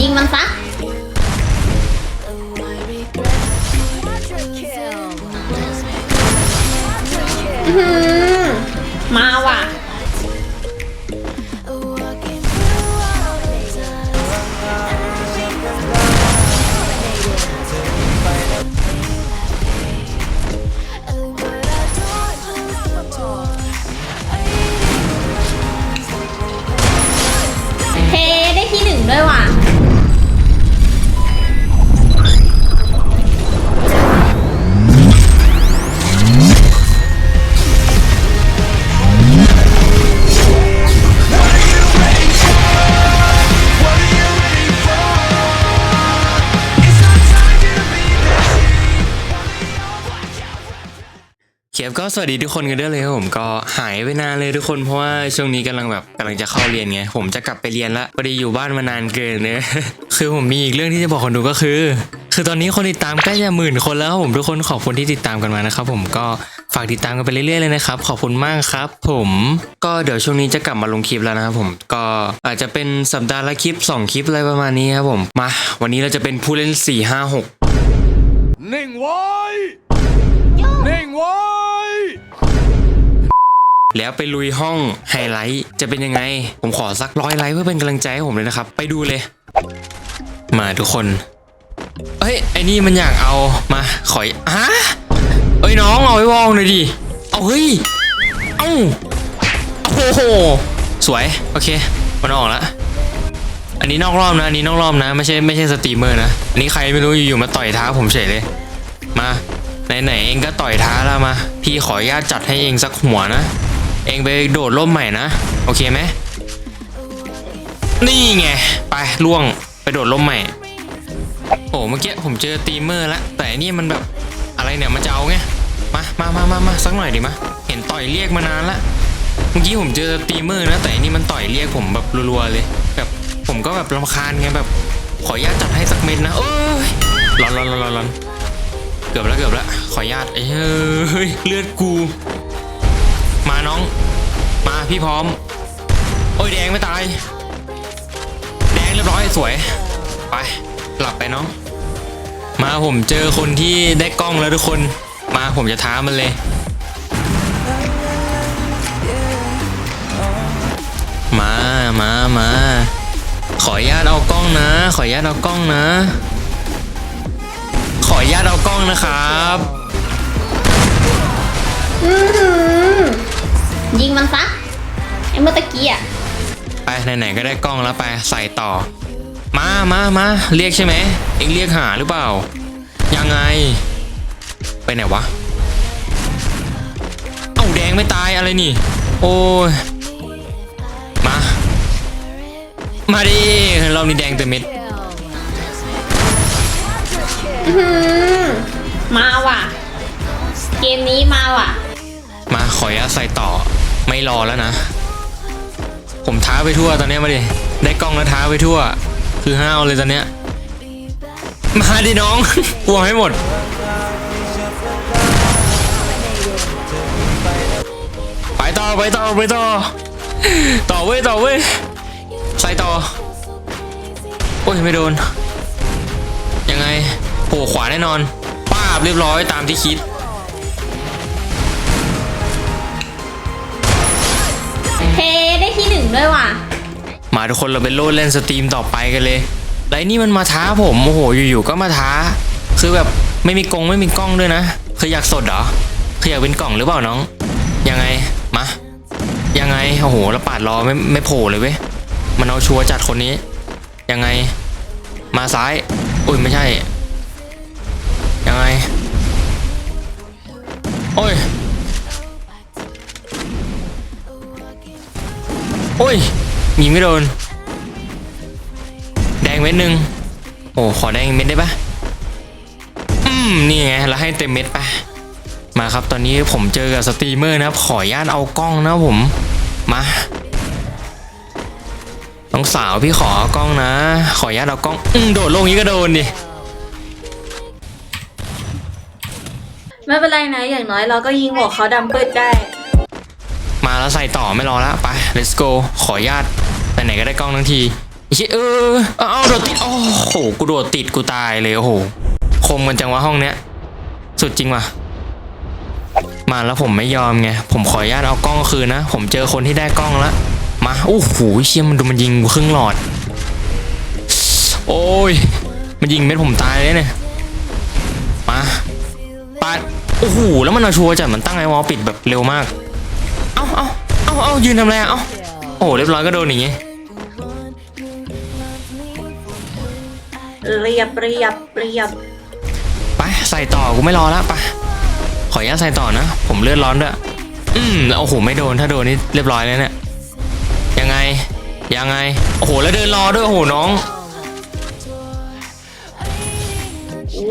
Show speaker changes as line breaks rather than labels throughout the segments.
ยิงมันซะ ก็สวัสดีทุกคนกันด้วยเลยครับผมก็หายไปนานเลยทุกคนเพราะว่าช่วงนี้กำลังแบบกำลังจะเข้าเรียนไงผมจะกลับไปเรียนละพอดีอยู่บ้านมานานเกินเนี่ยคือผมมีอีกเรื่องที่จะบอกคนดูก็คือ คือตอนนี้คนติดตามใกล้จะหมื่นคนแล้วครับผมทุกคนขอบคุณที่ติดตามกันมานะครับผมก็ฝากติดตามกันไปเรื่อยๆเลยนะครับ ขอบคุณมากครับ ผมก็เดี๋ยวช่วงนี้จะกลับมาลงคลิปแล้วนะครับผมก็อาจจะเป็นสัปดาห์ละคลิปสองคลิปอะไรประมาณนี้ครับผมมา วันนี้เราจะเป็นผู้เล่น 4 5 6
นิ่งไว้นิ่งไว้
แล้วไปลุยห้องไฮไลท์จะเป็นยังไง ผมขอสักร้อยไลค์เพื่อเป็นกำลังใจให้ผมเลยนะครับ ไปดูเลย มาทุกคน เอ้ยไอ้นี่มันอยากเอามาขอยฮะเอ้ยน้องเอาไว้วองหน่อยดิเอาเฮ้ยเอ้าโอ้โหสวยโอเคมันออกแล้วอันนี้นอกรอบนะอันนี้นอกรอบนะไม่ใช่ไม่ใช่สตรีมเมอร์นะอันนี้ใครไม่รู้อยู่ๆมาต่อยท้าผมเฉยเลย มาไหนๆเองก็ต่อยท้าแล้วมา พี่ขออนุญาตจัดให้เองสักหัวนะ เองไปโดดร่มใหม่นะ โอเคไหมนี่ไง ไปล่วงไปโดดร่มใหม่ โอ้เมื่อกี้ผมเจอตีมเมอร์แล้วแต่นี่มันแบบอะไรเนี่ยมันจะเอาไงมามามามามาสักหน่อยดิมาเห็นต่อยเรียกมานานละเมื่อกี้ผมเจอตีมเมอร์นะแต่นี่มันต่อยเรียกผมแบบรัวๆเลยแบบผมก็แบบรำคาญไงแบบ ขออนุญาตจัดให้สักเม็ดนะเอ้ยร้อนร้อนร้อนร้อนเกือบแล้วเกือบแล้วขออนุญาตเอ้ยเลือดกู น้อง มาพี่พร้อม โอ้ยแดงไม่ตาย แดงเรียบร้อยสวย ไปหลับไปน้อง มาผมเจอคนที่ได้กล้องแล้วทุกคน มาผมจะท้ามันเลยมามามา ขออนุญาตเอากล้องนะ ขออนุญาตเอากล้องนะ ขออนุญาตเอากล้องนะครับ
ยิงมันซะไอ้เมื่อตะกี้อะ
ไปไหนๆก็ได้กล้องแล้วไปใส่ต่อ มามามาเรียกใช่ไหมเอ็งเรียกหาหรือเปล่า ยังไง ไปไหนวะ เอ้าแดงไม่ตายอะไรนี่ โอ้ยมา มาดิเรานี่แดงเต็มเม็ด
อื้อหือมาว่ะ เกมนี้มาว่ะ
มาขออนุญาตใส่ต่อ ไม่รอแล้วนะ ผมท้าไปทั่วตอนนี้มาดิได้กล้องแล้วท้าไปทั่ว คือห้าวเลยตอนเนี้ยมาดิน้องกลัวให้หมด ไปต่อไปต่อไปต่อต่อเว้ยต่อเว้ยใส่ต่อ โอ้ยไม่โดน ยังไงโผล่ขวาแน่นอนป้าบเรียบร้อยตามที่คิด
ได้ที่หนึ่งด้วยว่ะ
มาทุกคนเราเป็นโลดเล่นสตรีมต่อไปกันเลยไอ้นี่มันมาท้าผมโอ้โหอยู่ๆก็มาท้า คือแบบไม่มีกงไม่มีกล้องด้วยนะคืออยากสดเหรอคืออยากเป็นกล่องหรือเปล่าน้อง ยังไงมายังไงโอ้โหแล้วปาดรอไม่ไม่โผล่เลยเว้ยมันเอาชัวร์จัดคนนี้ ยังไง มาซ้ายอุ้ยไม่ใช่ ยังไง โอ้ยยิงไม่โดน แดงเม็ดหนึ่งโอ้ขอแดงอีกเม็ดได้ปะอืมนี่ไงแล้วให้เต็มเม็ดไปมาครับตอนนี้ผมเจอกับสตรีมเมอร์นะครับขออนุญาตเอากล้องนะผมมาน้องสาวพี่ขอเอากล้องนะ ขออนุญาตเอากล้องอืมโดดลงนี้ก็โดนดิ
ไม่เป็นไรนะ อย่างน้อยเราก็ยิงหัวเขาดำปืดได้
มาแล้วใส่ต่อไม่รอแล้วไป let's go ขออนุญาตไปไหนก็ได้กล้องทั้งทีไอ้เหี้ยเออเอาเอาโดดติด โอ้โห กูโดดติดกูตายเลยโอ้โห คมกันจังวะห้องเนี้ย สุดจริงว่ะ มาแล้วผมไม่ยอมไง ผมขออนุญาตเอากล้องคืนนะ ผมเจอคนที่ได้กล้องแล้ว มาโอ้โหเชี่ยมันดูมันยิงกูครึ่งหลอด โอ้ย มันยิงเม็ดผมตายเลยเนี่ย มาปาดโอ้โห แล้วมันเอาชัวร์จัดมันตั้งไอ้วอลปิดแบบเร็วมาก เอ้าเอ้ายืนทำอะไรอะเอ้าโอ้โหเรียบร้อยก็โดนอย่างงี้
เรียบเรียบเรียบ
ไปใส่ต่อกูไม่รอแล้วไปขออนุญาตใส่ต่อนะ ผมเลือดร้อนด้วยอืมโอ้โหไม่โดนถ้าโดนนี่เรียบร้อยแล้วเนี่ยยังไงยังไงโอ้โหแล้วเดินรอด้วยโอ้โหน้อง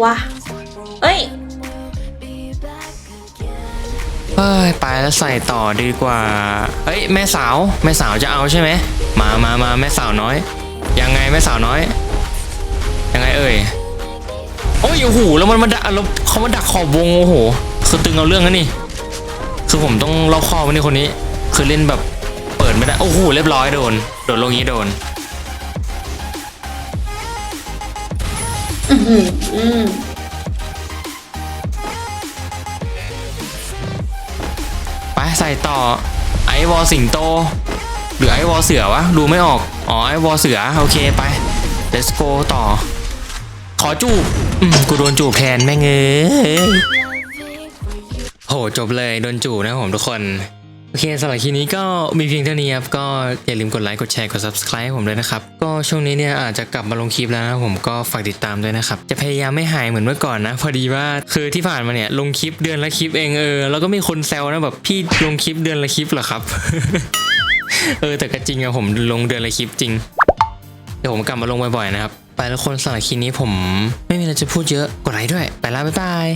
ว้าเอ้ย
เฮ้ยไปแล้วใส่ต่อดีกว่าเฮ้ยแม่สาวแม่สาวจะเอาใช่ไหมมามามาแม่สาวน้อย ยังไงแม่สาวน้อย ยังไงเอ่ยโอ้ยโอ้โหแล้วมันมาดักแล้วเขามาดักขอบวงโอ้โห คือตึงเอาเรื่องนะนี่ คือผมต้องเล่าข้อวันนี้คนนี้ คือเล่นแบบเปิดไม่ได้โอ้โหเรียบร้อยโดนโดนลงนี้โดน
อืมอืม
ใส่ต่อไอวอสิงโต หรือไอวอเสือวะดูไม่ออก อ๋อไอวอเสือ โอเคไป let's go ต่อ ขอจูบ อืม กูโดนจูบแทนแม่งเอ้ยโหจบเลยโดนจูบนะผมทุกคน โอเคสำหรับคลิปนี้ก็มีเพียงเท่านี้ครับ ก็อย่าลืมกดไลค์กดแชร์กด subscribe ให้ผมด้วยนะครับ ก็ช่วงนี้เนี่ยอาจจะกลับมาลงคลิปแล้วนะผมก็ฝากติดตามด้วยนะครับ จะพยายามไม่หายเหมือนเมื่อก่อนนะ พอดีว่าคือที่ผ่านมาเนี่ยลงคลิปเดือนละคลิปเองเออแล้วก็มีคนแซวนะแบบพี่ลงคลิปเดือนละคลิปเหรอครับ เออแต่ก็จริงอะผมลงเดือนละคลิปจริง เดี๋ยวผมกลับมาลงบ่อยๆนะครับ ไปแล้วคนสำหรับคลิปนี้ผม ไม่มีอะไรจะพูดเยอะกดไลค์ด้วย ไปแล้วบ๊ายบาย